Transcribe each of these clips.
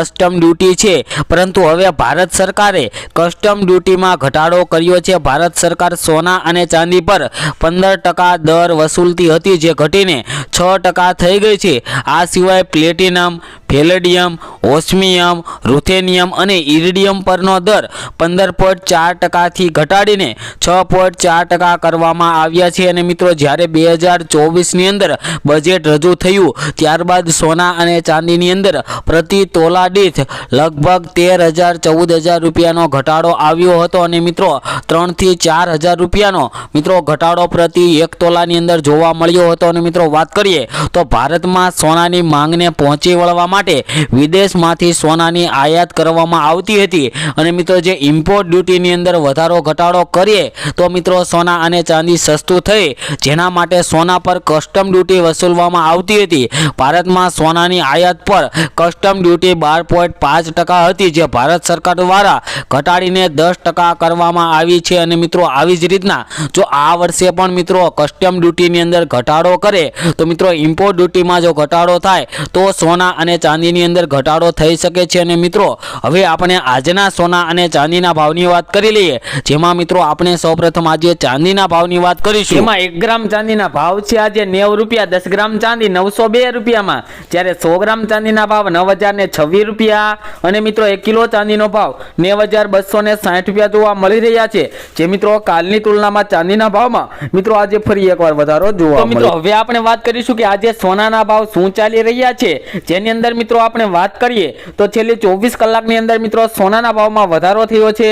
Custom duty છે. પરંતુ હવે ભારત સરકારે કસ્ટમ ડ્યુટીમાં ઘટાડો કર્યો છે. ભારત સરકાર સોના અને ચાંદી પર પંદર ટકા દર વસૂલતી હતી જે ઘટીને છ ટકા થઈ ગઈ છે. આ સિવાય પ્લેટિનમ ફેલેડિયમ ઓસ્મિયમ રૂથેનિયમ અને ઇરિડિયમ પરનો દર પંદર પોઈન્ટ ચાર ટકાથી ઘટાડીને છ પોઈન્ટ ચાર ટકા કરવામાં આવ્યા છે. અને મિત્રો, જ્યારે બે હજાર ચોવીસની અંદર બજેટ રજૂ થયું, ત્યારબાદ સોના અને ચાંદીની અંદર પ્રતિ તોલા દીઠ લગભગ તેર હજાર, ચૌદ હજાર રૂપિયાનો ઘટાડો આવ્યો હતો અને મિત્રો ત્રણથી ચાર હજાર રૂપિયાનો મિત્રો ઘટાડો પ્રતિ એક તોલાની અંદર જોવા મળ્યો હતો. અને મિત્રો વાત કરીએ તો ભારતમાં સોનાની માંગને પહોંચી વળવા માટે વિદેશમાંથી સોનાની આયાત કરવામાં આવતી હતી. અને મિત્રો જે ઇમ્પોર્ટ ડ્યુટીની અંદર વધારો ઘટાડો કરીએ તો મિત્રો સોના અને ચાંદી સસ્તું થઈ, જેના માટે સોના પર કસ્ટમ ડ્યુટી વસૂલવામાં આવતી હતી. ભારતમાં સોનાની આયાત પર કસ્ટમ ડ્યુટી બાર પોઈન્ટ પાંચ ટકા હતી જે ભારત સરકાર દ્વારા ઘટાડીને દસ ટકા કરવામાં આવી છે. અને મિત્રો, આવી જ રીતના જો આ વર્ષે પણ મિત્રો કસ્ટમ ડ્યુટીની અંદર ઘટાડો કરે, તો મિત્રો ઇમ્પોર્ટ ડ્યુટીમાં જો ઘટાડો થાય, તો સોના અને ચાંદીની અંદર ઘટાડો થઈ શકે છે. અને મિત્રો, હવે આપણે આજના સોના અને ચાંદીના ભાવની વાત કરી લઈએ, જેમાં મિત્રો આપણે સૌપ્રથમ આજે ચાંદીના ભાવની વાત કરીશું. એમાં એક ગ્રામ ચાંદીના ભાવ છે આજે નેવ રૂપિયા, દસ ગ્રામ ચાંદી નવસો બે રૂપિયામાં. જ્યારે સો ગ્રામ ચાંદીના ભાવ નવ હજાર ને છવ્વીસ રૂપિયા. અને મિત્રો એક કિલો ચાંદીનો ભાવ નેવ હજાર બસો ને સાઠ રૂપિયા જોવા મળી રહ્યા છે. જે મિત્રો કાલની તુલનામાં ચાંદીના ભાવમાં મિત્રો આજે ફરી એકવાર વધારો જોવા મિત્રો હવે આપણે વાત કરીશું કે આજે સોનાના ભાવ શું ચાલી રહ્યા છે. જેની અંદર મિત્રો આપણે વાત કરીએ તો છેલ્લી ચોવીસ કલાકની અંદર મિત્રો સોનાના ભાવમાં વધારો થયો છે.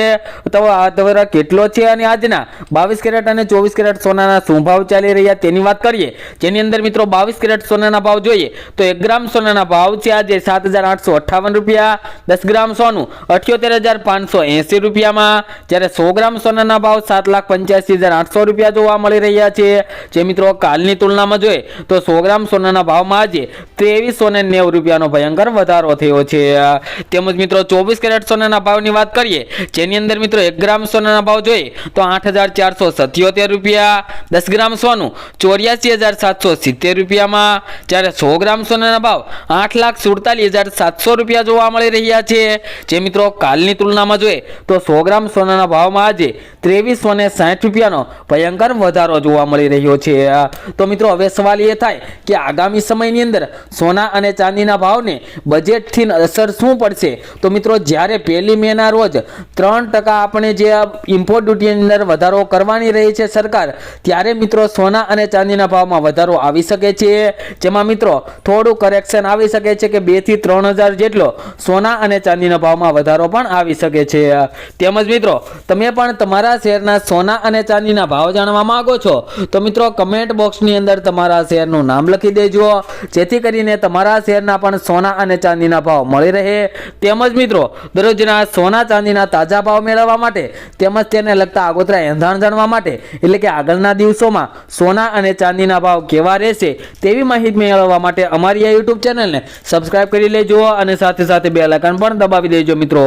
તો કેટલો છે અને આજના? બાવીસ કેરેટ અને ચોવીસ કેરેટ સોનાના શું ભાવ ચાલી રહ્યા તેની વાત કરીએ. જેની અંદર મિત્રો બાવીસ કેરેટ સોનાના ભાવ જોઈએ તો એક ગ્રામ સોનાના ભાવ છે આજે સાત હજાર આઠસો અઠ્ઠાવન રૂપિયા, દસ ગ્રામ સોનું, અઠ્યોતેર હજાર પાંચસો એંસી રૂપિયામાં. જ્યારે સો ગ્રામ સોનાના ભાવ સાત લાખ પંચ્યાસી હજાર આઠસો રૂપિયા જોવા મળી રહ્યા છે. જે મિત્રો કાલની તુલનામાં જોઈએ તો સો ગ્રામ સોનાના ભાવમાં આજે ત્રેવીસો ને નેવું રૂપિયાનો ભયંકર વધારો થયો છે. તેમજ મિત્રો ચોવીસ કેરેટ સોનાના ભાવની વાત કરીએ, જેની અંદર મિત્રો એક ગ્રામ સોનાના ભાવ જોઈએ તો આઠ હજાર ચારસો સત્યોતેર રૂપિયા, દસ ગ્રામ સોનું ચોર્યાસી હજાર સાતસો સિત્તેર રૂપિયામાં. જ્યારે સો ગ્રામ સોનાના ભાવ આઠ લાખ સુડતાલીસ હજાર સાતસો રૂપિયા જોવા મળી રહ્યા છે. જે મિત્રો કાલની તુલનામાં જોઈએ તો સો ગ્રામ સોનાના ભાવમાં આજે ત્રેવીસો ને સાઠ રૂપિયાનો ભયંકર વધારો જોવા મળી રહ્યો છે. તો મિત્રો હવે સવાલ એ થાય કે આગામી સમયની અંદર સોના અને ચાંદીના ભાવને બજેટથી અસર શું પડશે? તો મિત્રો જ્યારે પહેલી મેના રોજ ત્રણ ટકા આપણે જે ઇમ્પોર્ટ ડ્યુટીની અંદર વધારો કરવાની રહી છે સરકાર, ત્યારે મિત્રો સોના અને ચાંદીના ભાવમાં વધારો આવી શકે છે. જેમાં મિત્રો થોડું કરેક્શન આવી શકે છે કે બેથી ત્રણ હજાર જેટલો સોના અને ચાંદીના ભાવમાં વધારો પણ આવી શકે છે. તેમજ મિત્રો, તમે પણ તમારા શહેરના સોના અને ચાંદીના ભાવ જાણવા માગો છો, તો મિત્રો કમેન્ટ બોક્સની અંદર તમારા શહેરનું નામ લખી દેજો. જેથી કરીને તમારા શહેરના પણ સોના અને ચાંદીના ભાવ મળી રહે. તેમજ મિત્રો, દરરોજના સોના, ચાંદીના તાજા ભાવ મેળવવા માટે તેમજ તેને લગતા આગોતરા એંધાણ જાણવા માટે, એટલે કે આગળના દિવસોમાં સોના અને ચાંદીના ભાવ કેવા રહેશે તેવી માહિતી મેળવવા માટે અમારી આ યુટ્યુબ ચેનલને સબસ્ક્રાઇબ કરી લેજો અને સાથે સાથે બે લાઇકન પણ દબાવી દેજો મિત્રો.